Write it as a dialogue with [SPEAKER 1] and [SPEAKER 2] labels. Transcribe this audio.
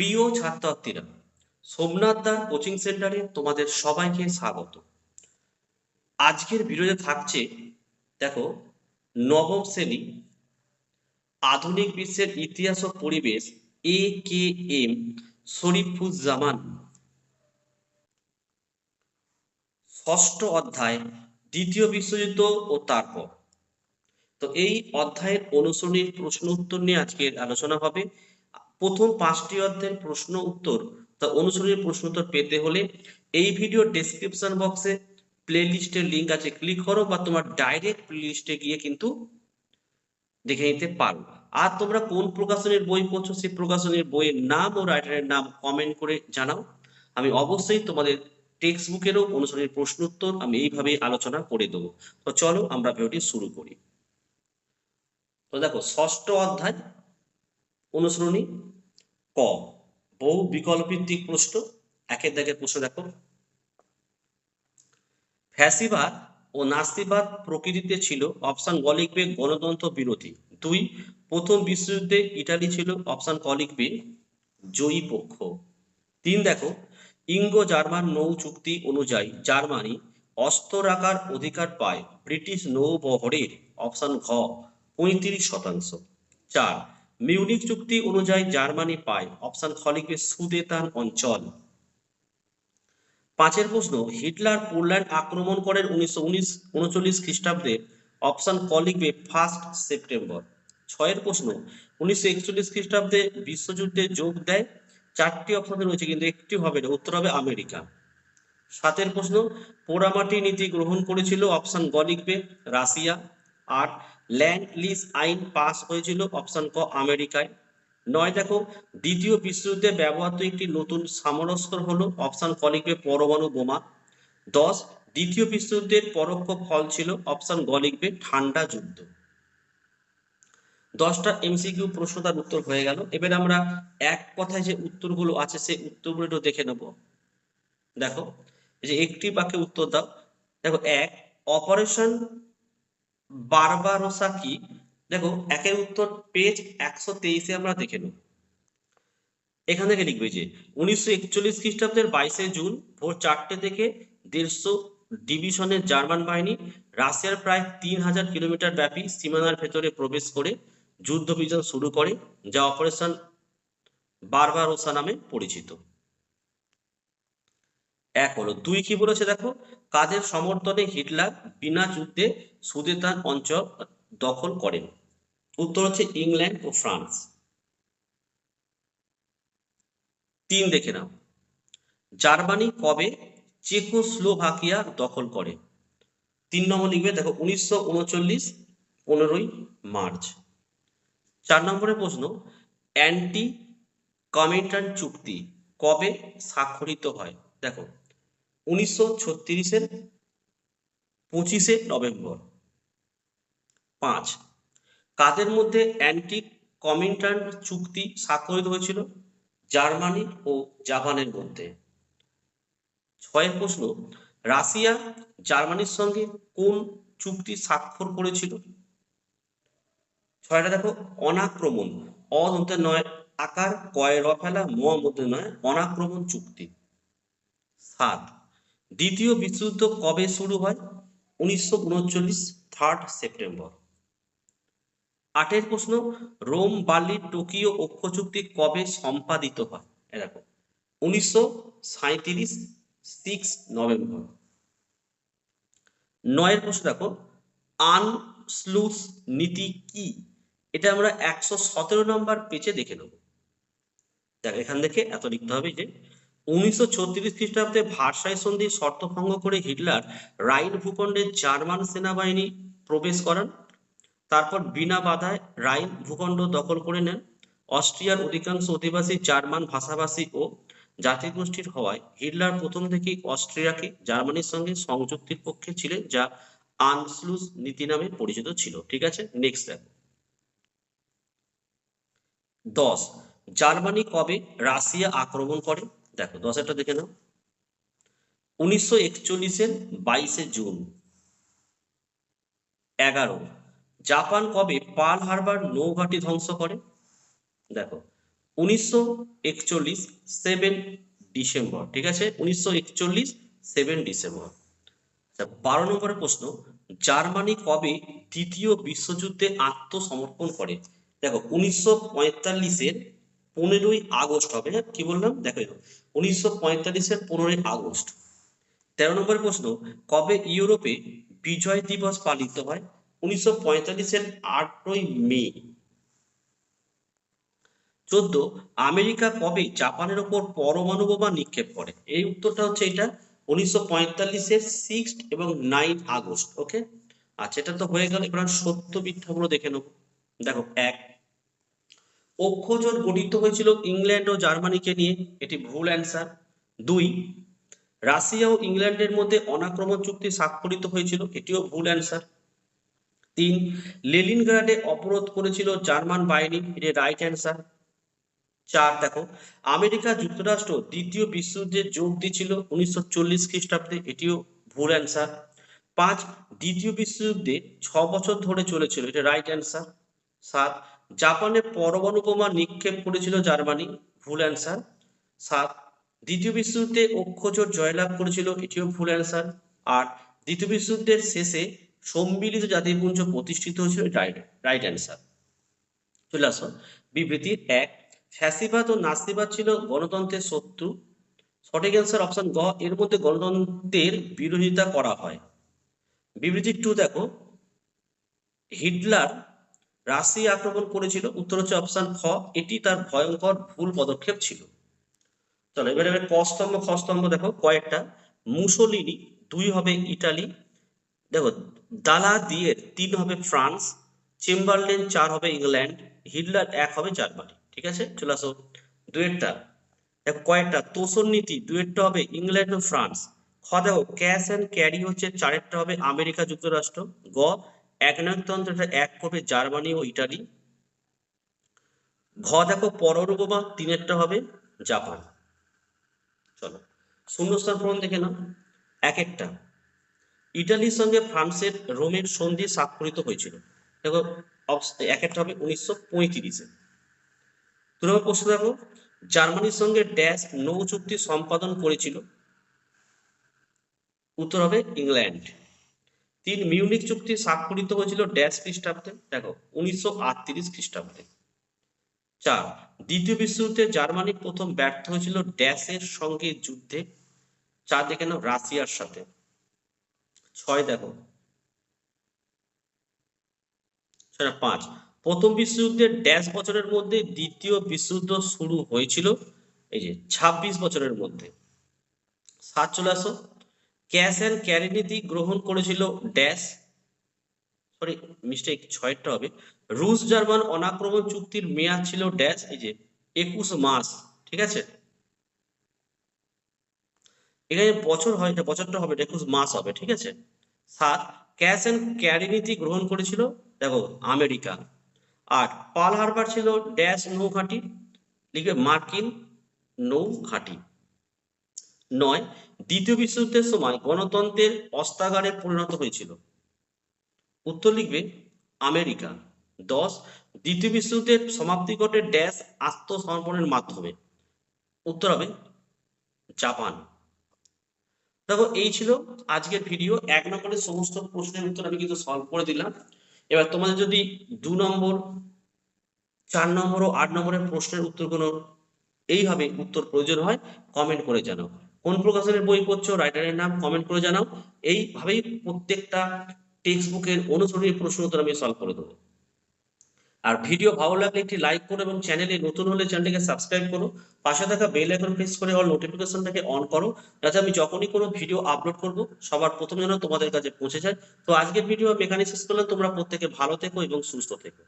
[SPEAKER 1] প্রিয় ছাত্রছাত্রীরা, সোমনাথ দার কোচিং সেন্টারে তোমাদের সবাইকে স্বাগত। আজকের ভিডিওতে থাকছে, দেখো, নবম শ্রেণি, আধুনিক বিশ্বের ইতিহাস ও পরিবেশ, এ কে এম শরীফুজ্জামান। ষষ্ঠ অধ্যায়, দ্বিতীয় বিশ্বযুদ্ধ ও তারপর। তো এই অধ্যায়ের অনুসরণীর প্রশ্ন উত্তর নিয়ে আজকের আলোচনা হবে। প্রথম পাঁচটি অধ্যায়ের প্রশ্ন উত্তর তা অনুসরণীর প্রশ্ন উত্তর পেতে হলে এই ভিডিও ডেসক্রিপশন বক্সে প্লে লিস্টের লিঙ্ক আছে। ক্লিক করো বা তোমার ডাইরেক্ট প্লে লিস্টে গিয়ে কিন্তু দেখে নিতে পারো। আর তোমরা কোন প্রকাশনের বই পড়ছো সেই প্রকাশনের বইয়ের নাম ও রাইটারের নাম কমেন্ট করে জানাও। আমি অবশ্যই তোমাদের টেক্সট বুকেরও অনুসরণের প্রশ্ন উত্তর আমি এইভাবে আলোচনা করে দেবো। তো চলো আমরা ভিডিওটি শুরু করি। তো দেখো, ষষ্ঠ অধ্যায়, অনুসরণী ক, বহু বিকল্পভিত্তিক প্রশ্ন, একের দাগের প্রশ্ন দেখো। ফ্যাসিবাদ ও নাস্তিবাদ প্রকৃতিতে ছিল, অপশন গ লিখবে গণতন্ত্র বিরোধী। দুই, প্রথম বিশ্বযুদ্ধে ইটালি ছিল, অপশন ক লিখবে জয়ী পক্ষ। তিন দেখো ইঙ্গো জার্মান নৌ চুক্তি অনুযায়ী জার্মানি অস্ত্র রাখার অধিকার পায় ব্রিটিশ নৌবহরের, অপশন ঘ, পঁয়ত্রিশ শতাংশ। চার মিউনিক চুক্তি অনুযায়ী জার্মানি পায়। অপশন খ লিখবে সুদেতান অঞ্চল। পাঁচের প্রশ্ন, হিটলার পোল্যান্ড আক্রমণ করেন উনিশশো উনিশ, উনচল্লিশ খ্রিস্টাব্দে। অপশন ক লিখবে ফার্স্ট সেপ্টেম্বর। ছয়ের প্রশ্ন, উনিশশো একচল্লিশ খ্রিস্টাব্দে বিশ্বযুদ্ধে যোগ দেয়। চারটি অপশন রয়েছে, কিন্তু একটি হবে না, উত্তর হবে আমেরিকা। সাতের প্রশ্ন, পোড়ামাটি নীতি গ্রহণ করেছিল অপশন গ লিখবে, রাশিয়া। আট ল্যান্ড লিজ আইন পাস হয়েছিল অপশন ক আমেরিকায়। নয়, দেখো, দ্বিতীয় বিশ্বযুদ্ধে ব্যবহৃত একটি নতুন সামরস্কর হলো অপশন ক লিখবে পরমাণু বোমা। দশ, দ্বিতীয় বিশ্বযুদ্ধের পরোক্ষ ফল ছিল অপশন গ লিখবে ঠান্ডা যুদ্ধ। দশটা এমসিকিউ প্রশ্ন তার উত্তর হয়ে গেল। এবার আমরা এক কথায় যে উত্তরগুলো আছে সেই উত্তরগুলো একটু দেখে নেব। দেখো যে একটি বাক্যে উত্তর দাও। দেখো, এক, অপারেশন বারবারোসা কি? দেখো, একের উত্তর পেজ একশো তেইশে আমরা দেখে নেব। এখান থেকে লিখবে যে, উনিশশো একচল্লিশ খ্রিস্টাব্দের বাইশে জুন ভোর চারটে থেকে দেড়শো ডিভিশনের জার্মান বাহিনী রাশিয়ার প্রায় তিন হাজার কিলোমিটার ব্যাপী সীমানার ভেতরে প্রবেশ করে যুদ্ধ বিজন শুরু করে, যা অপারেশন বারবারোসা নামে পরিচিত। এক হলো। দুই কি বলেছে দেখো? কাদের সমর্থনে হিটলার বিনা যুদ্ধে সুদেতান অঞ্চল দখল করেন। উত্তর হচ্ছে ইংল্যান্ড ও ফ্রান্স। তিন দেখে নাও। জার্মানি কবে চেকোস্লোভাকিয়া দখল করে? তিন নম্বর লিখবে, দেখো, উনিশশো উনচল্লিশ পনেরোই মার্চ। চার নম্বরের প্রশ্ন অ্যান্টি কমিটন চুক্তি কবে স্বাক্ষরিত হয়? দেখো উনিশশো ছত্রিশের পঁচিশে নভেম্বর। পাঁচ, কাদের মধ্যে অ্যান্টি কমিন্টান চুক্তি স্বাক্ষরিত হয়েছিল? জার্মানি ও জাপানের মধ্যে। ছয়ের প্রশ্ন, রাশিয়া জার্মানির সঙ্গে কোন চুক্তি স্বাক্ষর করেছিল? ছয়টা দেখো, অনাক্রমণ অ নয়, আকার কয় র ফেলা ম মধ্যে নয়, অনাক্রমণ চুক্তি। সাত দ্বিতীয় বিশ্বযুদ্ধ কবে শুরু হয়? উনিশশো উনচল্লিশ থার্ড সেপ্টেম্বর আটের প্রশ্ন, রোম, বার্লিন, টোকিও অক্ষ চুক্তি কবে সম্পাদিত হয়? দেখো, উনিশশো সাঁত্রিশ নভেম্বর নয়ের প্রশ্ন দেখো, আনস্লুস নীতি কি? এটা আমরা একশো সতেরো নম্বর পেজে দেখে নেব। দেখ, এখান থেকে এত লিখতে হবে যে উনিশশো ছত্রিশ খ্রিস্টাব্দে ভারসাই সন্ধির শর্ত ভঙ্গ করে হিটলার রাইন ভূখণ্ডে জার্মান সেনাবাহিনী প্রবেশ করান। তারপর বিনা বাধায় রাইন ভূখণ্ড দখল করে নেন। অস্ট্রিয়ার অধিকাংশ অধিবাসী জার্মান ভাষাভাষী ও জাতিগোষ্ঠীর হওয়ায় হিটলার প্রথম থেকেই অস্ট্রিয়াকে জার্মানির সঙ্গে সংযুক্তির পক্ষে ছিলেন, যা আনস্লুস নীতি নামে পরিচিত ছিল। ঠিক আছে নেক্সট দেখো দশ, জার্মানি কবে রাশিয়া আক্রমণ করে? দেখো দশেরটা দেখে নাও। উনিশশো একচল্লিশের বাইশে জুন, এগারো। জাপান কবে পাল হারবার নৌঘাটি ধ্বংস করে? দেখো, উনিশশো একচল্লিশ, সেভেন ডিসেম্বর, ঠিক আছে? উনিশশো একচল্লিশ, সেভেন ডিসেম্বর। আচ্ছা বারো নম্বরের প্রশ্ন, জার্মানি কবে দ্বিতীয় বিশ্বযুদ্ধে আত্মসমর্পণ করে? দেখো, উনিশশো পঁয়তাল্লিশের পনেরোই আগস্ট হবে হ্যাঁ কি বললাম? দেখো উনিশশো পঁয়তাল্লিশের পনেরোই আগস্ট। তেরো নম্বরের প্রশ্ন, কবে ইউরোপে বিজয় দিবস পালিত হয়? উনিশশো পঁয়তাল্লিশের আটই মে। চোদ্দ, আমেরিকা কবে জাপানের ওপর পরমাণু বোমা নিক্ষেপ করে? এই উত্তরটা হচ্ছে এটা, উনিশশো পঁয়তাল্লিশের এবং নাইন আগস্ট, ওকে? আচ্ছা এটা তো হয়ে গেল, এবার সত্য মিথ্যাগুলো দেখে নেব। দেখো, এক অক্ষজোট গঠিত হয়েছিল ইংল্যান্ড ও জার্মানিকে নিয়ে। এটি ভুল অ্যান্সার। দুই, রাশিয়া ও ইংল্যান্ডের মধ্যে অনাক্রমণ চুক্তি স্বাক্ষরিত হয়েছিল। এটিও ভুল অ্যান্সার। তিন, লেলিনগ্রাডে অবরোধ করেছিল জার্মান বাহিনী। এটি রাইট অ্যান্সার। চার, দেখো, আমেরিকা যুক্তরাষ্ট্র দ্বিতীয় বিশ্বযুদ্ধে যোগ দিয়েছিল উনিশশো চল্লিশ খ্রিস্টাব্দে। এটিও ভুল অ্যান্সার। পাঁচ, দ্বিতীয় বিশ্বযুদ্ধে ছ বছর ধরে চলেছিল। এটা রাইট অ্যান্সার। সাত, জাপানে পরমাণু বোমা নিক্ষেপ করেছিল জার্মানি, ভুল অ্যান্সার সাত, দ্বিতীয় বিশ্বযুদ্ধে অক্ষজোট জয়লাভ করেছিল, এটিও ভুল অ্যান্সার আট, দ্বিতীয় বিশ্বযুদ্ধের শেষে সম্মিলিত জাতিপুঞ্জ প্রতিষ্ঠিত হয়েছিল রাইট রাইট অ্যান্সার চলে আসো বিবৃতি এক, ফ্যাসিবাদ ও নাস্তিবাদ ছিল গণতন্ত্রের শত্রু। সঠিক অ্যান্সার অপশন গ, এর মধ্যে গণতন্ত্রের বিরোধিতা করা হয়। বিবৃতি টু দেখো, হিটলার রাশিয়া আক্রমণ করেছিল। উত্তর হচ্ছে অপশন খ। এটি তার ভয়ঙ্কর ভুল পদক্ষেপ ছিল। চলো, এবারে এবার ক স্তম্ভ খ স্তম্ভ দেখো, কয়েকটা। মুসোলিনি, দুই হবে ইটালি। দেখো দালা দিয়ে তিন হবে ফ্রান্স, চেম্বারলেন চার হবে ইংল্যান্ড, হিটলার এক হবে জার্মানি। ঠিক আছে? চলে আসো, দুয়েরটা। দেখো, কয়েকটা। তোষণ নীতি দুয়েরটা হবে ইংল্যান্ড ও ফ্রান্স। খ দেখো, ক্যাশ অ্যান্ড ক্যারি হচ্ছে, চারেরটা হবে আমেরিকা যুক্তরাষ্ট্র। গ একনায়কতন্ত্রটা এক করবে জার্মানি ও ইটালি। ঘ দেখো পরমাণু বোমা তিনেরটা হবে জাপান। চলো, শূন্যস্থান পূরণ দেখে নাও। এক একটা ইটালির সঙ্গে ফ্রান্সের রোমের সন্ধি স্বাক্ষরিত হয়েছিল। দেখো এক একটা হবে উনিশশো পঁয়ত্রিশে। দু প্রশ্ন দেখো, জার্মানির সঙ্গে ড্যাশ নৌ চুক্তি সম্পাদন করেছিল। উত্তর হবে ইংল্যান্ড। তিন মিউনিক চুক্তি স্বাক্ষরিত হয়েছিল ড্যাশ খ্রিস্টাব্দে। দেখো, উনিশশো আটত্রিশ খ্রিস্টাব্দে। চার, দ্বিতীয় বিশ্বযুদ্ধে জার্মানি প্রথম ব্যর্থ হয়েছিল ড্যাশের সঙ্গে যুদ্ধে, চার দেখে নাও রাশিয়ার সাথে। ছয় দেখো পাঁচ, প্রথম বিশ্বযুদ্ধের ড্যাশ বছরের মধ্যে দ্বিতীয় বিশ্বযুদ্ধ শুরু হয়েছিল, এই যে ছাব্বিশ বছরের মধ্যে। সাত চলে আসো ক্যাশ অ্যান্ড ক্যারি নীতি গ্রহণ করেছিল ড্যাশ, সরি মিস্টেক ছয়টা হবে। রুশ জার্মান অনাক্রমণ চুক্তির মেয়াদ ছিল ড্যাশ, এই যে একুশ মাস, ঠিক আছে? এখানে বছর হয়, এটা বছরটা হবে একুশ মাস হবে, ঠিক আছে? সাত, ক্যাশ অ্যান্ড ক্যারি নীতি গ্রহণ করেছিল, দেখো, আমেরিকা। আর পাল হারবার ছিল ড্যাশ নৌ ঘাঁটি লিখবে মার্কিন নৌ ঘাঁটি নয়, দ্বিতীয় বিশ্বযুদ্ধের সময় গণতন্ত্রের অস্তাগারে পরিণত হয়েছিল। উত্তর লিখবে, আমেরিকা। দশ, দ্বিতীয় বিশ্বযুদ্ধের সমাপ্তি ঘটে ড্যাশ আত্মসমর্পণের মাধ্যমে। উত্তর হবে, জাপান। দেখো, এই ছিল আজকের ভিডিও। এক নম্বরের সমস্ত প্রশ্নের উত্তর আমি কিন্তু সলভ করে দিলাম। এবার তোমাদের যদি দু নম্বর, চার নম্বর ও আট নম্বরের প্রশ্নের উত্তর কোনো এইভাবে উত্তর প্রয়োজন হয় কমেন্ট করে জানাও। কোন প্রকাশনের বই পড়ছো রাইটারের নাম কমেন্ট করে জানাও। এইভাবেই প্রত্যেকটা টেক্সট বুকের অনুসরণী প্রশ্ন উত্তর আমি সলভ করে দেবো। আর ভিডিও ভালো লাগলে একটি লাইক করো এবং চ্যানেলে নতুন হলে চ্যানেলটিকে সাবস্ক্রাইব করো। পাশে থাকা বেল আইকন প্রেস করে অল নোটিফিকেশনটাকে অন করো। যাতে আমি যখনই কোনো ভিডিও আপলোড করব, সবার প্রথম যেন তোমাদের কাছে পৌঁছে যায়। তো আজকের ভিডিও মেকানিক শেষ করলে তোমরা প্রত্যেকে ভালো থেকো এবং সুস্থ থেকো।